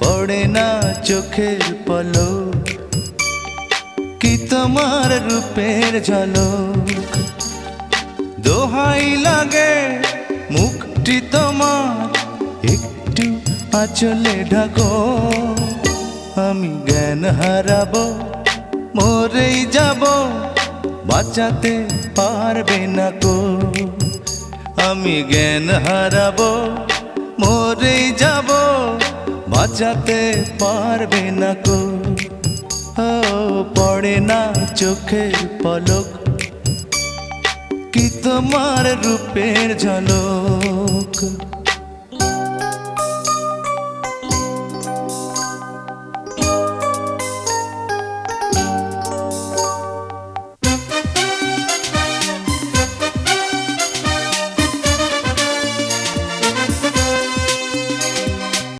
পড়ে না চোখের পলক, কি তোমার রূপের ঝলক? দোহাই লাগে মুখটি তোমার, একটু আচলে ঢাকো। আমি জ্ঞান হারাবো, মরেই যাব, বাঁচাতে পারবে না কো। আমি জ্ঞান হারাবো বাঁচাতে পারবে না কো পড়ে না চোখের পলক। কি তোমার রূপের ঝলক?